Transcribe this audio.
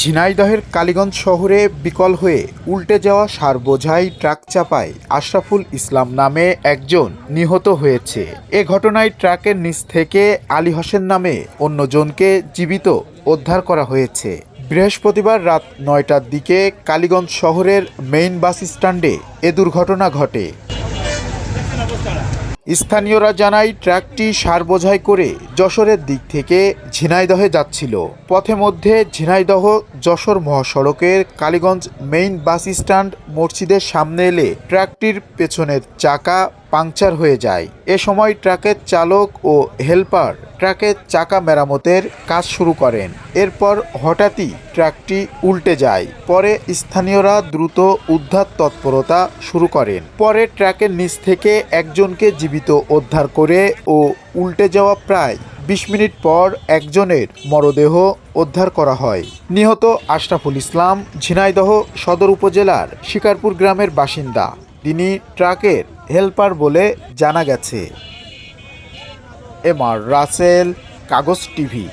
ঝিনাইদহের কালীগঞ্জ শহরে বিকল হয়ে উল্টে যাওয়া সার বোঝাই ট্রাক চাপায় আশরাফুল ইসলাম নামে একজন নিহত হয়েছে। এ ঘটনায় ট্রাকের নিচ থেকে আলী হোসেন নামে অন্যজনকে জীবিত উদ্ধার করা হয়েছে। বৃহস্পতিবার রাত নয়টার দিকে কালীগঞ্জ শহরের মেইন বাস স্ট্যান্ডে এ দুর্ঘটনা ঘটে। স্থানীয়রা জানাই ট্রাকটি সার বোঝাই করে যশোরের দিক থেকে ঝিনাইদহে যাচ্ছিল। পথে মধ্যে ঝিনাইদহ যশোর মহাসড়কের কালীগঞ্জ মেইন বাস স্ট্যান্ড মসজিদের সামনে এলে ট্রাকটির পেছনের চাকা পাংচার হয়ে যায়। এ সময় ট্রাকের চালক ও হেলপার ট্রাকের চাকা মেরামতের কাজ শুরু করেন। এরপর হঠাৎই ট্রাকটি উল্টে যায়। পরে স্থানীয়রা দ্রুত উদ্ধার তৎপরতা শুরু করেন। পরে ট্রাকের নিচ থেকে একজনকে জীবিত উদ্ধার করে ও উল্টে যাওয়া প্রায় বিশ মিনিট পর একজনের মরদেহ উদ্ধার করা হয়। নিহত আশরাফুল ইসলাম, ঝিনাইদহ সদর উপজেলার শিকারপুর গ্রামের বাসিন্দা। তিনি ট্রাকের হেল্পার বলে জানা গেছে। এম আর রাসেল কাগজ টিভি।